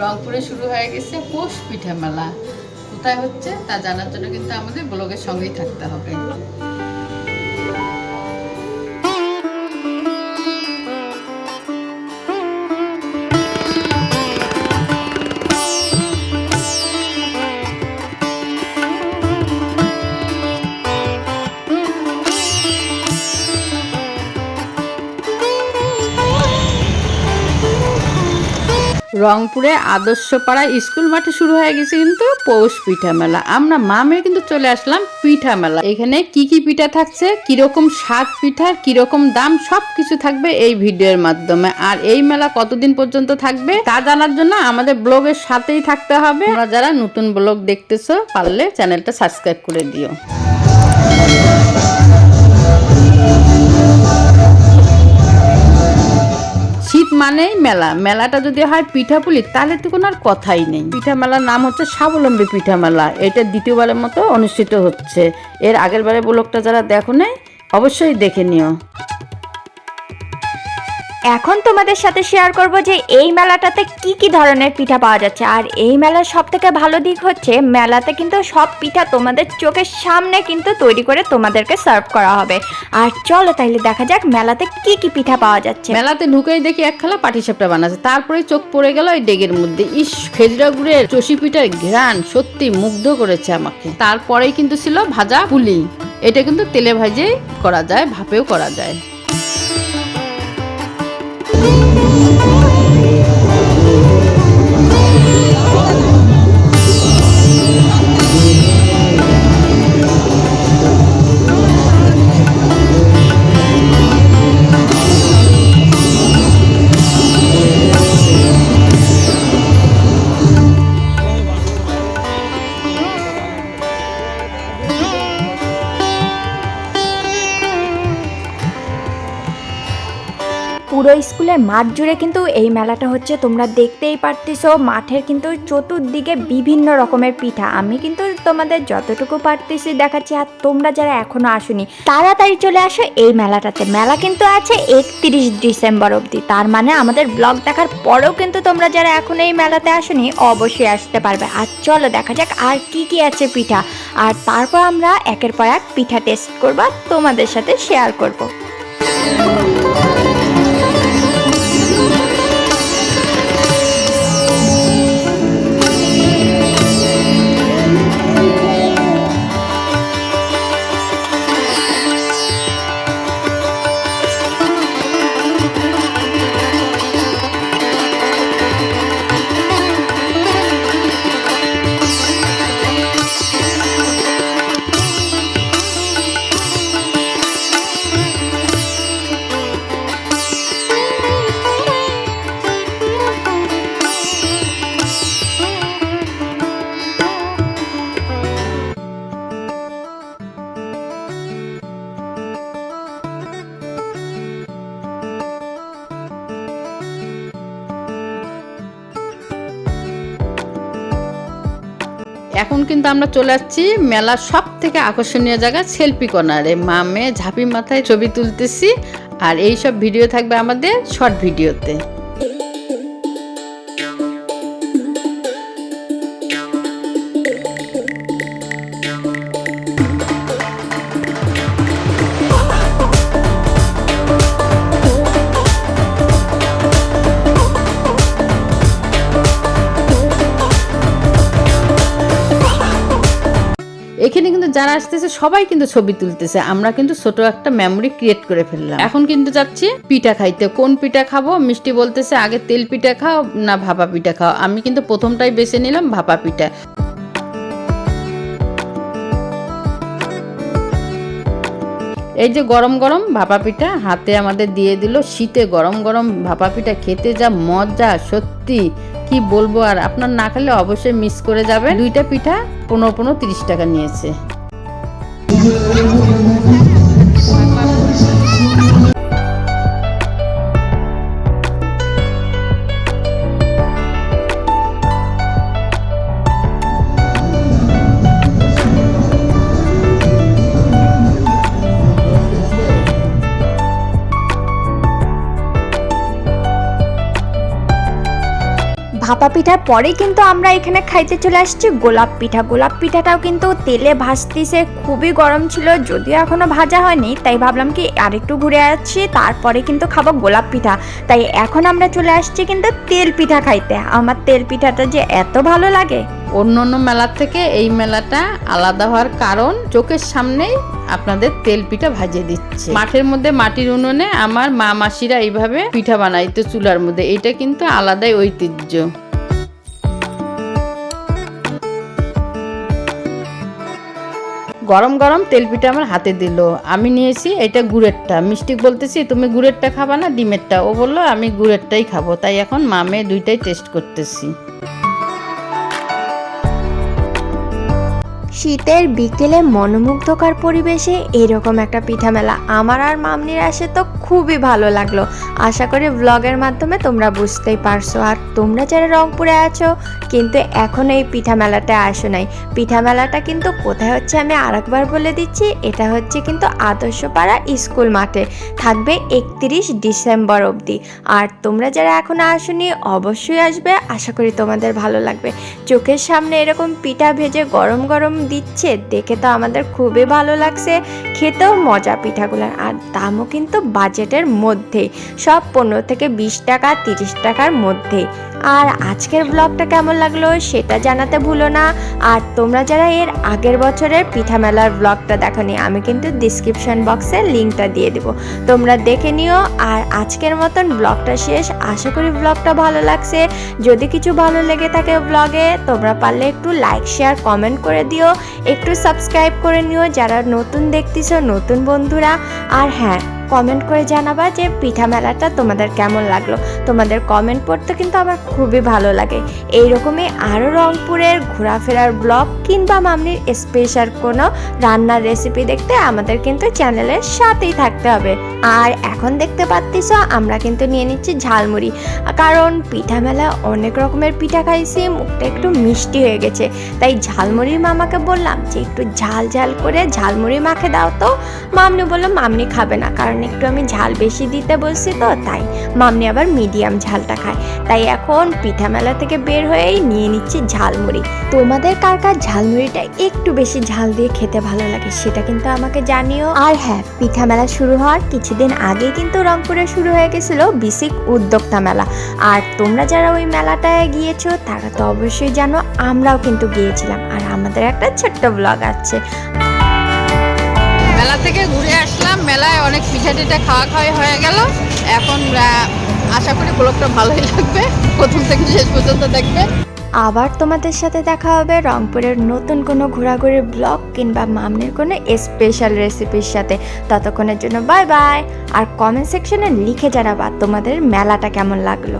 রংপুরে শুরু হয়ে গেছে পোষ পিঠা মেলা। কোথায় হচ্ছে তা জানার জন্য কিন্তু আমাদের ব্লগের সঙ্গেই থাকতে হবে। রংপুরে আদর্শপাড়া স্কুল মাঠে শুরু হয়ে গেছে কিন্তু পৌষ পিঠা মেলা। আমরা মামে কিন্তু চলে আসলাম পিঠা মেলা। এখানে কি কি পিঠা থাকছে, কীরকম স্বাদ পিঠার কীরকম দাম সব কিছু থাকবে এই ভিডিওর মাধ্যমে। আর এই মেলা কতদিন পর্যন্ত থাকবে তা জানার জন্য আমাদের ব্লগের সাথেই থাকতে হবে। তোমরা যারা নতুন ব্লগ দেখতেছো, পারলে চ্যানেলটা সাবস্ক্রাইব করে দিও। মানেই মেলা। মেলাটা যদি হয় পিঠাপুলি, তাহলে তো কোনো আর কথাই নেই। পিঠা মেলার নাম হচ্ছে স্বাবলম্বী পিঠা মেলা এটা দ্বিতীয়বারের মতো অনুষ্ঠিত হচ্ছে। এর আগের বারে ব্লগটা যারা দেখো নেই, অবশ্যই দেখে নিও। এখন তোমাদের সাথে শেয়ার করব যে এই মেলাটাতে কি কি ধরনের পিঠা পাওয়া যাচ্ছে। আর এই মেলার সব থেকে ভালো দিক হচ্ছে, মেলাতে কিন্তু সব পিঠা তোমাদের চোখের সামনে কিন্তু তৈরি করে তোমাদেরকে সার্ভ করা হবে। আর চলো তাইলে দেখা যাক মেলাতে কি কি পিঠা পাওয়া যাচ্ছে। মেলাতে ঢুকেই দেখি এক খালা পাটিসাপটা বানাচ্ছে। তারপরে চোখ পড়ে গেল ওই ডেগের মধ্যে। ইস, খেজুরা গুড়ের চষি পিঠার ঘ্রাণ সত্যি মুগ্ধ করেছে আমাকে। তারপরেই কিন্তু ছিল ভাজা পুলি। এটা কিন্তু তেলে ভাজেই করা যায়, ভাপেও করা যায়। পুরো স্কুলের মাঠ জুড়ে কিন্তু এই মেলাটা হচ্ছে। তোমরা দেখতেই পারতেছো, মাঠের কিন্তু চতুর্দিকে বিভিন্ন রকমের পিঠা। আমি কিন্তু তোমাদের যতটুকু পারতেছি দেখাচ্ছি, আর তোমরা যারা এখনও আসোনি, তাড়াতাড়ি চলে আসো এই মেলাটাতে। মেলা কিন্তু আছে একত্রিশ ডিসেম্বর অবধি। তার মানে আমাদের ব্লগ দেখার পরেও কিন্তু তোমরা যারা এখন এই মেলাতে আসোনি, অবশ্যই আসতে পারবে। আর চলো দেখা যাক আর কি কি আছে পিঠা। আর তারপর আমরা একের পর এক পিঠা টেস্ট করব, তোমাদের সাথে শেয়ার করব। এখন কিন্তু আমরা চলে আসছি মেলার সব থেকে আকর্ষণীয় জায়গা, সেলফি কর্নারে। মামে ঝাঁপি মাথায় ছবি তুলতেছি আর এই সব ভিডিও থাকবে আমাদের শর্ট ভিডিওতে। যারা আসতেছে, সবাই কিন্তু ছবি তুলতেছে। আমরা কিন্তু ছোট একটা মেমোরি ক্রিয়েট করে ফেললাম। এখন কিন্তু যাচ্ছি পিঠা খাইতে। কোন পিঠা খাব? মিষ্টি বলতেছে, আগে তেল পিঠা খাও, না ভাপা পিঠা খাও। আমি কিন্তু প্রথমটাই বেছে নিলাম ভাপা পিঠা। এই যে গরম গরম ভাপা পিঠা হাতে আমাদের দিয়ে দিল। শীতে গরম গরম ভাপা পিঠা খেতে যা মজা, সত্যি। কি বলব আর আপনার না খেলে অবশ্যই মিস করে যাবে দুইটা পিঠা পনেরো পনেরো তিরিশ টাকা নিয়েছে। Altyazı ভাপা পিঠার পরে কিন্তু আমরা এখানে খাইতে চলে আসছি গোলাপ পিঠা। গোলাপ পিঠাটাও কিন্তু তেলে ভাজতেছে, খুবই গরম ছিল, যদিও এখনও ভাজা হয়নি, তাই ভাবলাম কি আর একটু ঘুরে আসছি, তারপরে কিন্তু খাব গোলাপ পিঠা। তাই এখন আমরা চলে আসছি কিন্তু তেল পিঠা খাইতে। আমার তেল পিঠাটা যে এত ভালো লাগে। অন্য অন্য মেলার থেকে এই মেলাটা আলাদা হওয়ার কারণ চোখের সামনেই আপনাদের তেল পিঠা ভাজিয়ে দিচ্ছে। মাঠের মধ্যে মাটির উনুনে আমার মা মাসিরা এইভাবে পিঠা বানাইতো চুলার মধ্যে। এটা কিন্তু আলাদাই ঐতিহ্য। গরম গরম তেল পিঠা আমার হাতে দিল। আমি নিয়েছি এটা গুড়েরটা। মিষ্টি বলতেছি, তুমি গুড়েরটা খাবা না, ডিমেরটা? ও বলল, আমি গুড়েরটাই খাব। তাই এখন মামে দুইটাই টেস্ট করতেছি। শীতের বিকেলে মনোমুগ্ধকর পরিবেশে এরকম একটা পিঠা মেলা। আমার আর মামনির আসে তো খুবই ভালো লাগল। আশা করি ব্লগের মাধ্যমে তোমরা বুঝতেই পারছ। আর তোমরা যারা রংপুরে আছো, কিন্তু এখন এই পিঠা মেলাটা আসো নাই। পিঠা মেলাটা কিন্তু কোথায় হচ্ছে আমি আরেকবার বলে দিচ্ছি। এটা হচ্ছে কিন্তু আদর্শপাড়া স্কুল মাঠে। থাকবে একত্রিশ ডিসেম্বর অবধি। আর তোমরা যারা এখন আসোনি, অবশ্যই আসবে। আশা করি তোমাদের ভালো লাগবে। চোখের সামনে এরকম পিঠা ভেজে গরম গরম দিচ্ছে, দেখে তো আমাদের খুবই ভালো লাগছে। খেতেও মজা পিঠাগুলোর, আর দামও কিন্তু বাজেটের মধ্যে সব পনেরো থেকে বিশ টাকা, তিরিশ টাকার মধ্যেই। আর আজকের ব্লগটা কেমন লাগল সেটা জানাতে ভুলো না। আর তোমরা যারা এর আগের বছরের পিঠা মেলার ব্লগটা দেখোনি, আমি কিন্তু ডিসক্রিপশন বক্সে লিঙ্কটা দিয়ে দেবো। তোমরা দেখে নিও। আর আজকের মতন ব্লগটা শেষ। আশা করি ব্লগটা ভালো লাগছে। যদি কিছু ভালো লেগে থাকে ব্লগে তোমরা পারলে একটু লাইক শেয়ার কমেন্ট করে দিও। একটু সাবস্ক্রাইব করে নিও। যারা নতুন দেখতেছো, নতুন বন্ধুরা। আর হ্যাঁ কমেন্ট করে জানাবা যে পিঠা মেলাটা তোমাদের কেমন লাগল। তোমাদের কমেন্ট পড়তে কিন্তু আমার খুবই ভালো লাগে। এইরকমই আরও রংপুরের ঘোরাফেরার ব্লগ কিংবা মামনির স্পেশাল কোনো রান্নার রেসিপি দেখতে আমাদের কিন্তু চ্যানেলের সাথেই থাকতে হবে। আর এখন দেখতে পাচ্ছিস আমরা কিন্তু নিয়ে নিচ্ছি ঝালমুড়ি। কারণ পিঠা মেলা অনেক রকমের পিঠা খাইছি, মুখটা একটু মিষ্টি হয়ে গেছে। তাই ঝালমুড়ির মামাকে বললাম যে, একটু ঝাল ঝাল করে ঝালমুড়ি মাখে দাও তো। মামনি বলল, মামনি খাবে না, কারণ একটু আমি ঝাল বেশি দিতে বলছি তো, তাই মামনি আবার মিডিয়াম ঝালটা খায়। তাই এখন পিঠা মেলা থেকে বের হয়েই নিয়ে নিচ্ছি ঝালমুড়ি। তোমাদের কার কার ঝালমুড়িটা একটু বেশি ঝাল দিয়ে খেতে ভালো লাগে সেটা কিন্তু আমাকে জানিও। আর হ্যাঁ পিঠা মেলা শুরু হওয়ার কিছুদিন আগে কিন্তু রংপুরে শুরু হয়ে গেছিল বিসিক উদ্যোক্তা মেলা। আর তোমরা যারা ওই মেলাটায় গিয়েছো, তারা তো অবশ্যই জানো আমরাও কিন্তু গিয়েছিলাম। আর আমাদের একটা ছোট্ট ব্লগ আছে। মেলা থেকে ঘুরে আসলাম, মেলায় অনেক পিঠা টিঠা খাওয়া খাওয়াই হয়ে গেল। এখন আশা করি ব্লগটা ভালোই লাগবে। প্রথম থেকে শেষ পর্যন্ত দেখবে। আবার তোমাদের সাথে দেখা হবে রংপুরের নতুন কোনো ঘোরাঘুরির ব্লগ কিংবা মামনির কোনো স্পেশাল রেসিপির সাথে। ততক্ষণের জন্য বাই বাই আর কমেন্ট সেকশনে লিখে জানাবা তোমাদের মেলাটা কেমন লাগল।